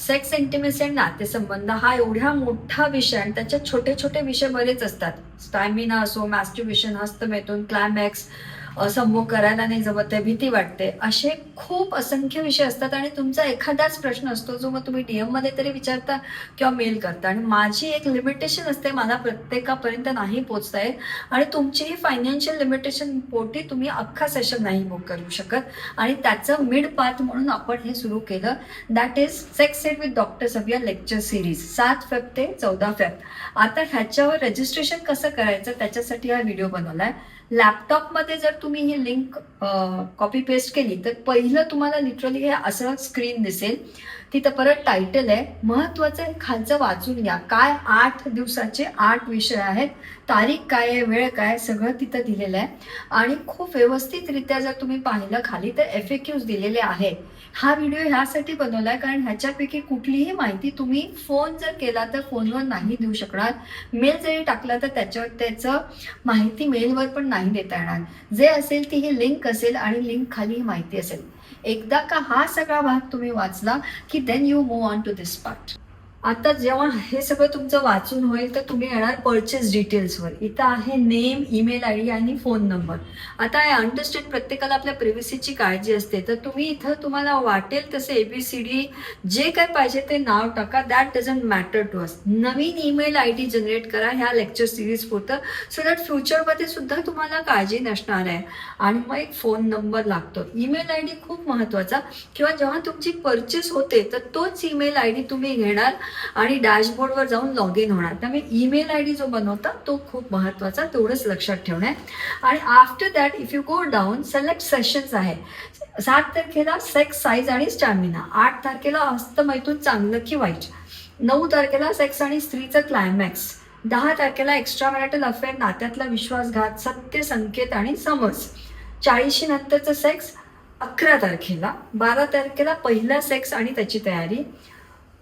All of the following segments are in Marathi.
सेक्स इंटिमेसी आणि नातेसंबंध हा एवढा मोठा विषय आणि त्याच्यात छोटे छोटे विषय बरेच असतात. स्टॅमिना असो मॅस्ट्युबेशन हस्तमेतून क्लायमॅक्स संभोग करायला नाही जमत आहे भीती वाटते. असे खूप असंख्य विषय असतात आणि तुमचा एखादाच प्रश्न असतो जो मग तुम्ही डीएममध्ये तरी विचारता किंवा मेल करता. आणि माझी एक लिमिटेशन असते मला प्रत्येकापर्यंत नाही पोचता येत. आणि तुमचीही फायनान्शियल लिमिटेशन पोटी तुम्ही अख्खा सेशन नाही बुक करू शकत. आणि त्याचं मिड पाथ म्हणून आपण हे सुरू केलं. That is sex set with doctor Sabia lecture series सात फेब ते चौदा फेब आता ह्याच्यावर रजिस्ट्रेशन कसं करायचं त्याच्यासाठी हा व्हिडिओ बनवलाय. लॅपटॉपमध्ये जर तुम्ही ही लिंक कॉपी पेस्ट केली तर पहिलं तुम्हाला लिटरली हे असं स्क्रीन दिसेल. तिथं परत टायटल आहे. महत्वाचं खालचं वाचून घ्या. काय आठ दिवसाचे आठ विषय आहेत तारीख काय आहे वेळ काय सगळं तिथं दिलेलं आहे. आणि खूप व्यवस्थितरित्या जर तुम्ही पाहिलं खाली तर एफ दिलेले आहे हा व्हिडिओ ह्यासाठी बनवला आहे कारण ह्याच्यापैकी कुठलीही माहिती तुम्ही फोन जर केला तर फोनवर नाही देऊ शकणार. मेल जरी टाकला तर त्याच्यावर त्याचं माहिती मेलवर पण नाही देता येणार. जे असेल ती ही लिंक असेल आणि लिंक खाली ही माहिती असेल. एकदा का हा सगळा भाग तुम्ही वाचला की then you move on to this part आता जेव्हा हे सगळं तुमचं वाचून होईल तर तुम्ही येणार परचेस डिटेल्सवर इथं आहे नेम ईमेल आय डी आणि फोन नंबर आता आय अंडरस्टँड प्रत्येकाला आपल्या प्रिव्हसीची काळजी असते. तर तुम्ही इथं तुम्हाला वाटेल तसे A B C D J काय पाहिजे ते नाव टाका. That doesn't matter to us Naveen email I D generate करा ह्या लेक्चर सिरीज पुरतं. सो दॅट फ्युचरमध्ये सुद्धा तुम्हाला काळजी नसणार आहे. आणि मग एक फोन नंबर लागतो. ईमेल आय डी खूप महत्त्वाचा. किंवा जेव्हा तुमची परचेस होते तर तोच ईमेल आय डी तुम्ही घेणार. आणि डॅशबोर्डवर जाऊन लॉग इन होणार. त्यामुळे ईमेल आय डी जो बनवता तो खूप महत्त्वाचा तेवढंच लक्षात ठेवणं आहे आणि after that if you go down select sessions आहे. सात तारखेला सेक्स साईज आणि स्टॅमिना आठ तारखेला हस्तमैथून चांगलं की वाईट. नऊ तारखेला सेक्स आणि स्त्रीचं क्लायमॅक्स दहा तारखेला एक्स्ट्रा मॅरिटल अफेअर नात्यातला विश्वासघात सत्य संकेत आणि समज. चाळीशी नंतरचं सेक्स अकरा तारखेला. बारा तारखेला पहिला सेक्स आणि त्याची तयारी.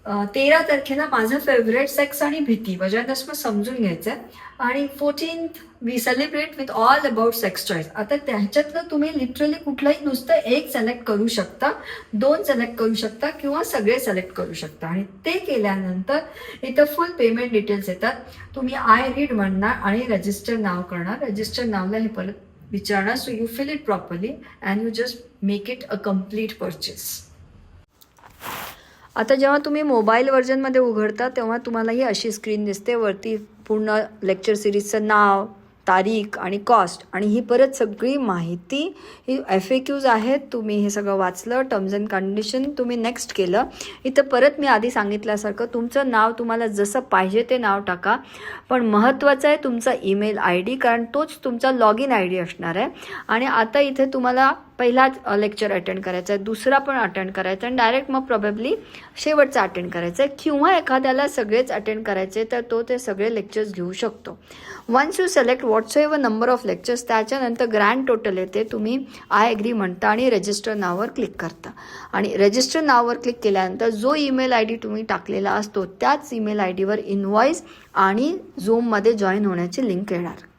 तेरा तारखेला माझं फेवरेट सेक्स आणि भीती. वजादस्म समजून घ्यायचं आणि fourteenth we celebrate with all about sex choice आता त्याच्यातलं तुम्ही लिटरली कुठलंही नुसतं एक सिलेक्ट करू शकता दोन सिलेक्ट करू शकता किंवा सगळे सिलेक्ट करू शकता. आणि ते केल्यानंतर इथं फुल पेमेंट डिटेल्स येतात. तुम्ही आय रीड म्हणणार आणि रजिस्टर नाव करणार. रजिस्टर नावला हे परत विचारणार. So you fill it properly and you just make it a complete purchase आता जेव्हा तुम्ही मोबाईल व्हर्जनमध्ये उघडता तेव्हा तुम्हाला ही अशी स्क्रीन दिसते. वरती पूर्ण लेक्चर सिरीजचं नाव तारीख आणि कॉस्ट आणि ही परत सगळी माहिती ही एफ ए क्यूज आहेत. तुम्ही हे सगळं वाचलं टर्म्स अँड कंडिशन तुम्ही नेक्स्ट केलं. इथं परत मी आधी सांगितल्यासारखं तुमचं नाव तुम्हाला जसं पाहिजे ते नाव टाका. पण महत्त्वाचं आहे तुमचा ईमेल आय डी कारण तोच तुमचा लॉग इन आय डी असणार आहे. आणि आता इथे तुम्हाला पहिलाच लेक्चर अटेंड करायचा आहे दुसरा पण अटेंड करायचा आहे आणि डायरेक्ट मग प्रॉबेबली शेवटचा अटेंड करायचा. आहे किंवा एखाद्याला सगळेच अटेंड करायचे तर तो ते सगळे लेक्चर्स घेऊ शकतो. Once you select whatsoever number of lectures त्याच्यानंतर ग्रँड टोटल येते तुम्ही आय ॲग्री म्हणता आणि रजिस्टर नावावर क्लिक करता. आणि रजिस्टर नावावर क्लिक केल्यानंतर जो ईमेल आय डी तुम्ही टाकलेला असतो त्याच ईमेल आय डीवर इनव्हॉइस आणि झूममध्ये जॉईन होण्याची लिंक येणार.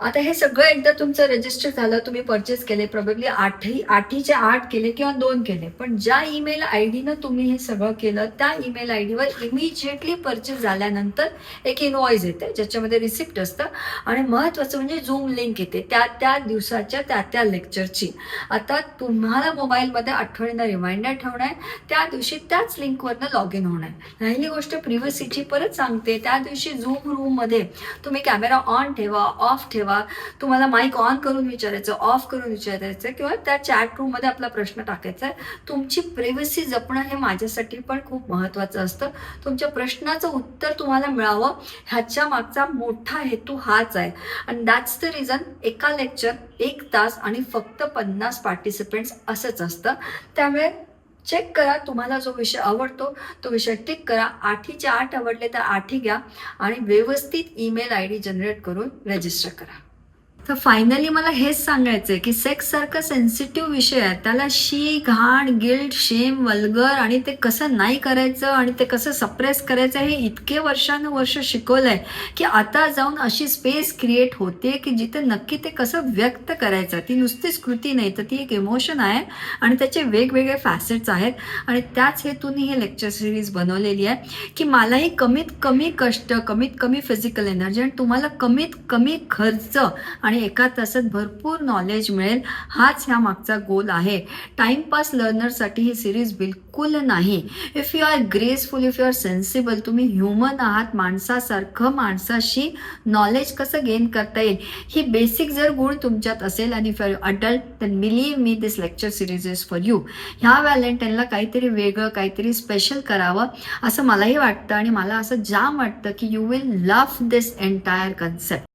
आता हे सगळं एकदा तुमचं रजिस्टर झालं तुम्ही परचेस केले प्रोबेबली आठही आठीचे आठ केले किंवा दोन केले. पण ज्या ईमेल आय डीनं तुम्ही हे सगळं केलं त्या ईमेल आय डीवर इमिजिएटली परचेस झाल्यानंतर एक इनवॉइस येते ज्याच्यामध्ये रिसिप्ट असतं. आणि महत्त्वाचं म्हणजे झूम लिंक येते त्या त्या दिवसाच्या त्या त्या लेक्चरची आता तुम्हाला मोबाईलमध्ये आठवणीनं रिमाइंडर ठेवणं आहे त्या दिवशी त्याच लिंकवरनं लॉग इन होणं आहे राहिली गोष्ट प्रिव्हसीची परत सांगते त्या दिवशी झूम रूममध्ये तुम्ही कॅमेरा ऑन ठेवा ऑफ ठेवा तुम्हाला माईक ऑन करून विचारायचं ऑफ करून विचारायचं किंवा त्या चॅट रूममध्ये आपला प्रश्न टाकायचा आहे तुमची प्रेवसी जपणं हे माझ्यासाठी पण खूप महत्त्वाचं असतं. तुमच्या प्रश्नाचं उत्तर तुम्हाला मिळावं ह्याच्या मागचा मोठा हेतू हाच आहे. आणि दॅट्स द रिझन एका लेक्चर एक तास आणि फक्त पन्नास पार्टिसिपेंट्स असंच असतं. त्यामुळे चेक करा तुम्हाला जो विषय आवडतो तो विषय टिक करा. आठीचे आठ आवडले तर आठी घ्या आणि व्यवस्थित ईमेल आय डी जनरेट करून रजिस्टर करा. तर फायनली मला हेच सांगायचंय की सेक्स सारखा सेन्सिटिव्ह विषय आहे. त्याला शी घाण गिल्ट शेम वल्गर आणि ते कसं नाही करायचं आणि ते कसं सप्रेस करायचं हे इतके वर्षानुवर्ष शिकवलंय की आता जाऊन अशी स्पेस क्रिएट होते की जिथे नक्की ते कसं व्यक्त करायचं. ती नुसतीच कृती नाही तर ती एक इमोशन आहे आणि त्याचे वेगवेगळे फॅसेट्स आहेत. आणि त्याच हेतून हे लेक्चर सिरीज बनवलेली आहे की मलाही कमीत कमी कष्ट कमीत कमी फिजिकल एनर्जी आणि तुम्हाला कमीत कमी खर्च आणि एका तासात भरपूर नॉलेज मिळेल. हाच ह्या मागचा गोल आहे. टाइमपास लर्नरसाठी ही सिरीज बिलकुल नाही. If you are graceful if you are sensible तुम्ही ह्युमन आहात माणसासारखं माणसाशी नॉलेज कसं गेन करता येईल? ही बेसिक जर गुण तुमच्यात असेल आणि फॉर अडल्ट तर believe me this lecture series is for you ह्या व्हॅलेंटाईनला काहीतरी वेगळं काहीतरी स्पेशल करावं असं मलाही वाटतं आणि मला असं जाम वाटतं की you will love this entire concept